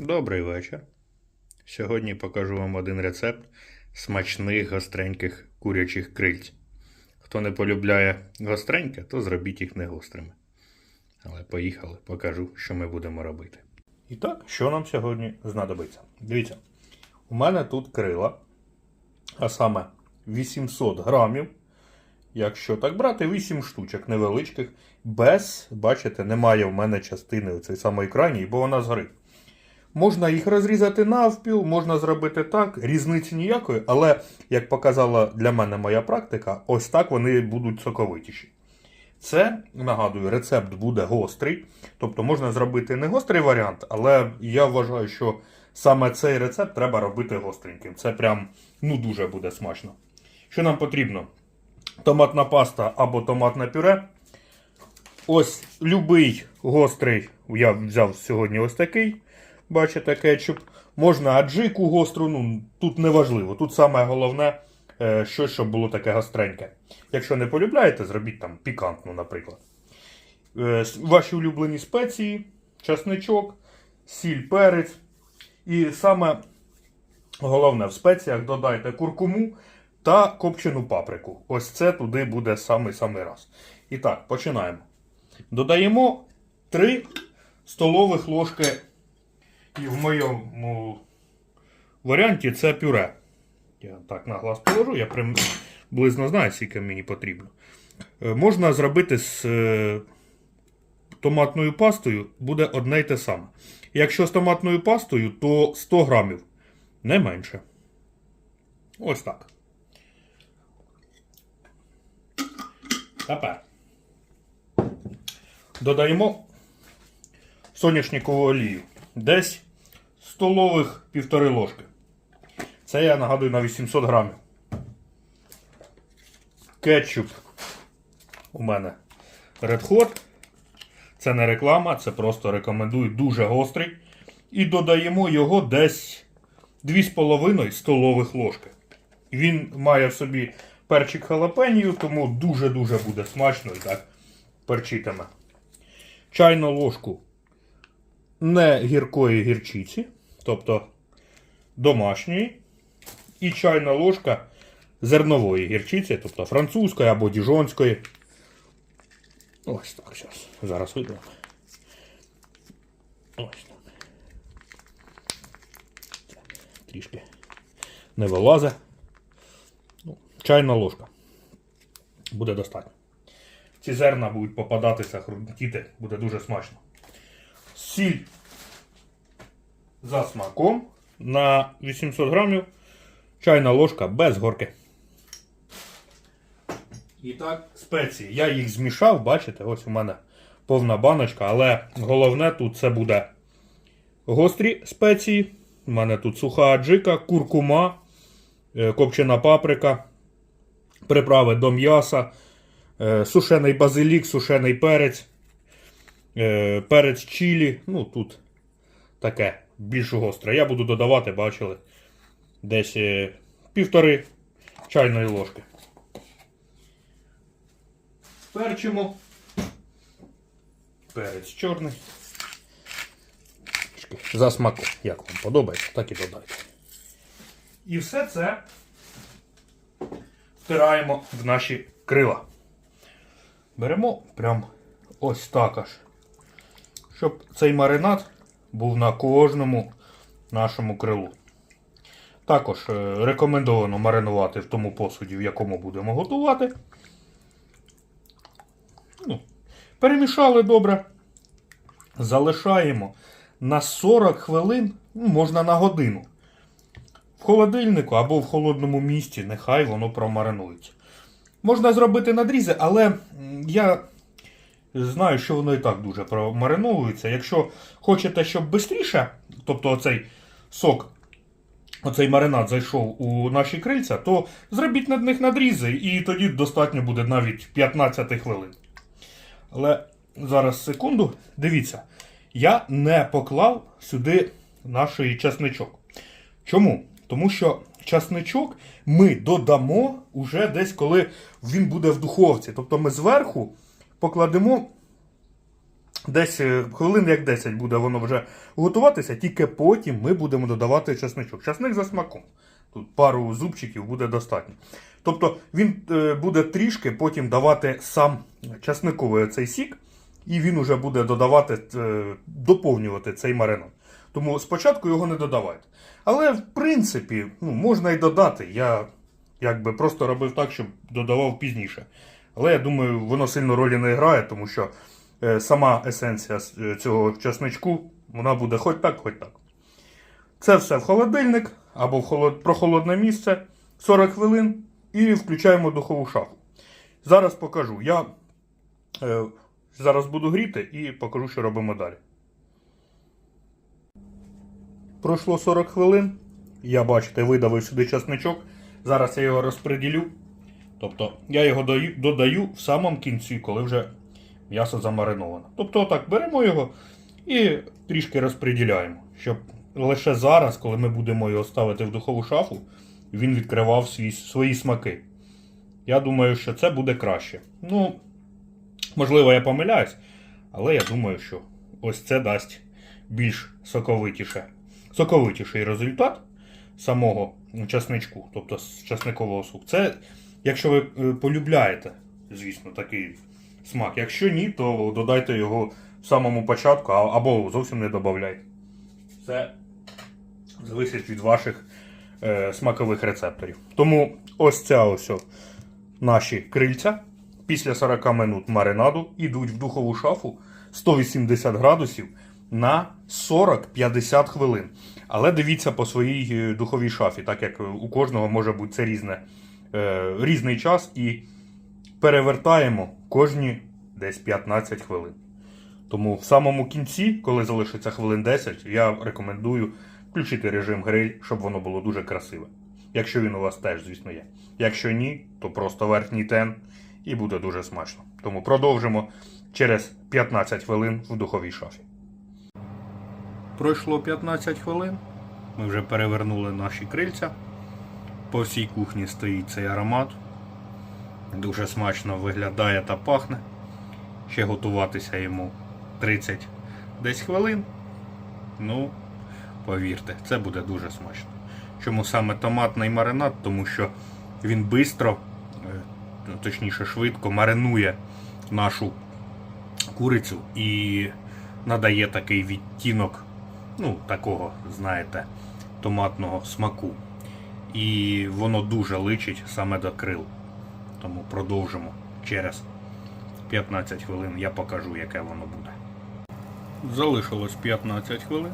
Добрий вечір. Сьогодні покажу вам один рецепт смачних гостреньких курячих крильць. Хто не полюбляє гостреньке, то зробіть їх не гострими. Але поїхали, покажу, що ми будемо робити. І так, що нам сьогодні знадобиться? Дивіться, у мене тут крила, а саме 800 грамів. Якщо так брати, 8 штучок невеличких, без, бачите, немає в мене частини оцей самої крайньої, бо вона згорить. Можна їх розрізати навпіл, можна зробити так, різниці ніякої, але, як показала для мене моя практика, ось так вони будуть соковитіші. Це, нагадую, рецепт буде гострий. Тобто можна зробити не гострий варіант, але я вважаю, що саме цей рецепт треба робити гостреньким. Це прям ну, дуже буде смачно. Що нам потрібно? Томатна паста або томатне пюре. Ось любий гострий, я взяв сьогодні ось такий. Бачите, кетчуп. Можна аджику гостру, ну тут не важливо. Тут саме головне, е, щось, щоб було таке гостреньке. Якщо не полюбляєте, зробіть там пікантну, наприклад. Е, Ваші улюблені спеції, часничок, сіль, перець. І саме головне в спеціях додайте куркуму та копчену паприку. Ось це туди буде самий-самий раз. І так, починаємо. Додаємо 3 столових ложки. І в моєму варіанті це пюре. Я так на глаз положу, я приблизно знаю, скільки мені потрібно. Е, Можна зробити з е, томатною пастою, буде одне й те саме. Якщо з томатною пастою, то 100 грамів, не менше. Ось так. Тепер додаємо соняшникову олію. Десь столових півтори ложки. Це я нагадую на 800 грамів. Кетчуп у мене Red Hot. Це не реклама, це просто рекомендую дуже гострий. І додаємо його десь 2,5 столових ложки. Він має в собі перчик халапенію, тому дуже-дуже буде смачно і так перчитиме. Чайну ложку не гіркої гірчиці, тобто домашньої, і чайна ложка зернової гірчиці, тобто французької або діжонської. Ось так зараз. Зараз видно. Ось так. Трішки не вилазить. Ну, чайна ложка. Буде достатньо. Ці зерна будуть попадатися, хрустіти, буде дуже смачно сіль за смаком на 800 грамів, чайна ложка без горки. І так, спеції. Я їх змішав, бачите, ось у мене повна баночка, але головне тут це буде гострі спеції. У мене тут суха аджика, куркума, е, копчена паприка, приправи до м'яса, е, сушений базилік, сушений перець. Е, перець чилі, ну тут таке більш гостре. Я буду додавати, бачили, десь е, півтори чайної ложки. Перчимо. Перець чорний. За смаком. Як вам подобається, так і додайте. І все це втираємо в наші крила. Беремо прям ось так аж щоб цей маринад був на кожному нашому крилу. Також е, рекомендовано маринувати в тому посуді, в якому будемо готувати. Ну, перемішали добре. Залишаємо на 40 хвилин, ну, можна на годину. В холодильнику або в холодному місці, нехай воно промаринується. Можна зробити надрізи, але я Знаю, що воно і так дуже промариновується. Якщо хочете, щоб швидше, тобто оцей сок, оцей маринад зайшов у наші крильця, то зробіть над них надрізи, і тоді достатньо буде навіть 15 хвилин. Але зараз секунду, дивіться, я не поклав сюди наш часничок. Чому? Тому що часничок ми додамо уже десь, коли він буде в духовці. Тобто ми зверху покладемо Десь е, хвилин як 10 буде воно вже готуватися, тільки потім ми будемо додавати чесничок. Часник за смаком. Тут пару зубчиків буде достатньо. Тобто він е, буде трішки потім давати сам часниковий цей сік, і він уже буде додавати, е, доповнювати цей маринад. Тому спочатку його не додавайте. Але в принципі ну, можна і додати. Я якби просто робив так, щоб додавав пізніше. Але я думаю, воно сильно ролі не грає, тому що е, сама есенція е, цього часничку, вона буде хоч так, хоч так. Це все в холодильник або в холод... прохолодне місце 40 хвилин і включаємо духову шафу. Зараз покажу. Я е, зараз буду гріти і покажу, що робимо далі. Пройшло 40 хвилин. Я, бачите, видавив сюди часничок. Зараз я його розподілю. Тобто я його даю, додаю в самому кінці, коли вже м'ясо замариновано. Тобто, отак беремо його і трішки розподіляємо, щоб лише зараз, коли ми будемо його ставити в духову шафу, він відкривав свій, свої смаки. Я думаю, що це буде краще. Ну, можливо, я помиляюсь, але я думаю, що ось це дасть більш соковитіше, соковитіший результат самого часничку, тобто з часникового соку. Це, якщо ви е, полюбляєте, звісно, такий смак. Якщо ні, то додайте його в самому початку або зовсім не додавайте. Це залежить від ваших е, смакових рецепторів. Тому ось ця ось наші крильця після 40 минут маринаду йдуть в духову шафу 180 градусів на 40-50 хвилин. Але дивіться по своїй е, духовій шафі, так як у кожного може бути це різне, е, різний час, і перевертаємо кожні десь 15 хвилин. Тому в самому кінці, коли залишиться хвилин 10, я рекомендую включити режим гриль, щоб воно було дуже красиве. Якщо він у вас теж, звісно, є. Якщо ні, то просто верхній тен і буде дуже смачно. Тому продовжимо через 15 хвилин в духовій шафі. Пройшло 15 хвилин. Ми вже перевернули наші крильця. По всій кухні стоїть цей аромат. Дуже смачно виглядає та пахне. Ще готуватися йому 30 десь хвилин. Ну, повірте, це буде дуже смачно. Чому саме томатний маринад? Тому що він швидко, точніше швидко маринує нашу курицю і надає такий відтінок, ну, такого, знаєте, томатного смаку. І воно дуже личить саме до крил. Тому продовжимо через 15 хвилин. Я покажу, яке воно буде. Залишилось 15 хвилин.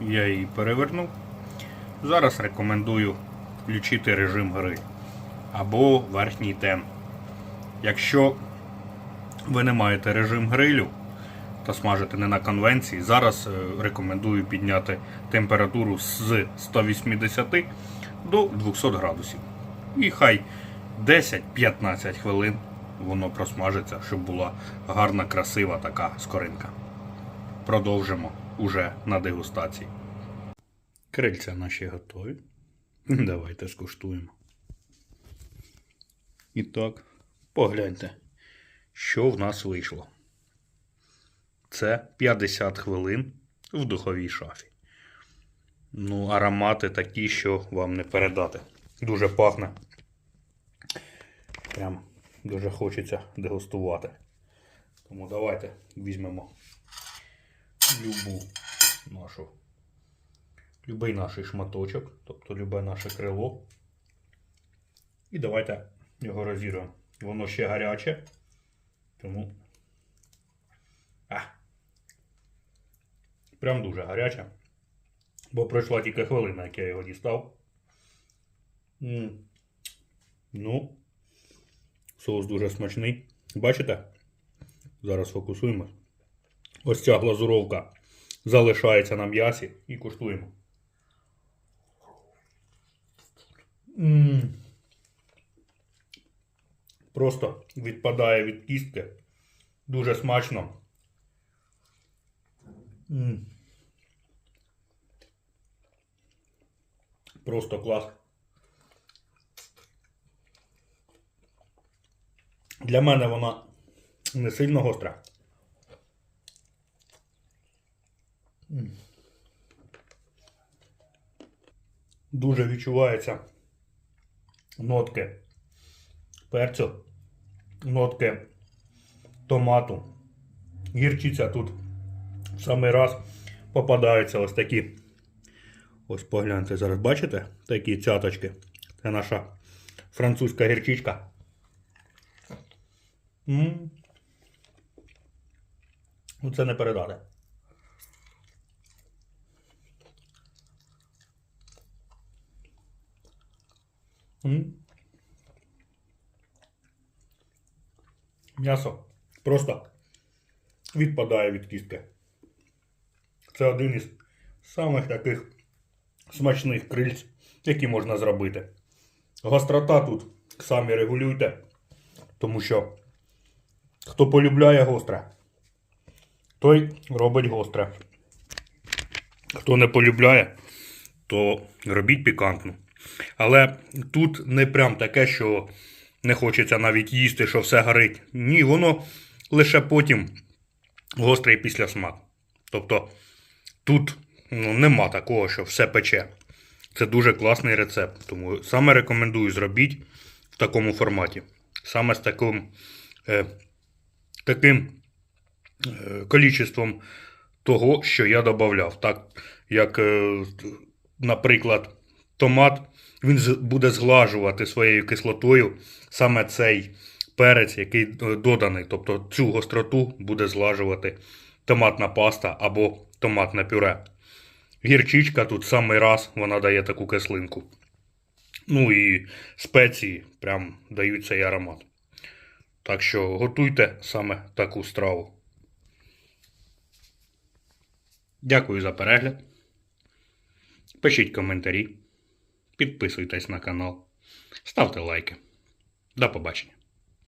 Я її перевернув. Зараз рекомендую включити режим гри або верхній тен. Якщо ви не маєте режим грилю та смажите не на конвенції, зараз е, рекомендую підняти температуру з 180 до 200 градусів. І хай 10-15 хвилин воно просмажиться, щоб була гарна, красива така скоринка. Продовжимо уже на дегустації. Крильця наші готові. Давайте скуштуємо. І так, погляньте, що в нас вийшло. Це 50 хвилин в духовій шафі. Ну, аромати такі, що вам не передати. Дуже пахне. Прям дуже хочеться дегустувати. Тому давайте візьмемо любу нашу, любий наш шматочок, тобто любе наше крило. І давайте його розірвемо. Воно ще гаряче, тому. А. Прям дуже гаряче. Бо пройшла тільки хвилина, як я його дістав. Ну, соус дуже смачний. Бачите? Зараз фокусуємо. Ось ця глазуровка залишається на м'ясі і куштуємо. м Просто відпадає від кістки. Дуже смачно. м Просто клас. Для мене вона не сильно гостра. Дуже відчуваються нотки перцю, нотки томату. Гірчиця тут в самий раз попадаються ось такі. Ось погляньте зараз, бачите? Такі цяточки. Це наша французька гірчичка. Ну це не передати. М'ясо просто відпадає від кістки. Це один із самих таких смачних крильць, які можна зробити. Гострота тут самі регулюйте, тому що хто полюбляє гостре, той робить гостре. Хто не полюбляє, то робіть пікантну. Але тут не прям таке, що не хочеться навіть їсти, що все горить. Ні, воно лише потім гострий післясмак. Тобто тут ну, нема такого, що все пече. Це дуже класний рецепт. Тому саме рекомендую зробіть в такому форматі. Саме з таким, е, таким е, количеством того, що я додавав. Так як, е, наприклад, томат він буде зглажувати своєю кислотою саме цей перець, який е, доданий. Тобто цю гостроту буде зглажувати томатна паста або томатне пюре. Гірчичка тут самий раз вона дає таку кислинку. Ну і спеції прям дають цей аромат. Так що готуйте саме таку страву. Дякую за перегляд. Пишіть коментарі, підписуйтесь на канал, ставте лайки. До побачення.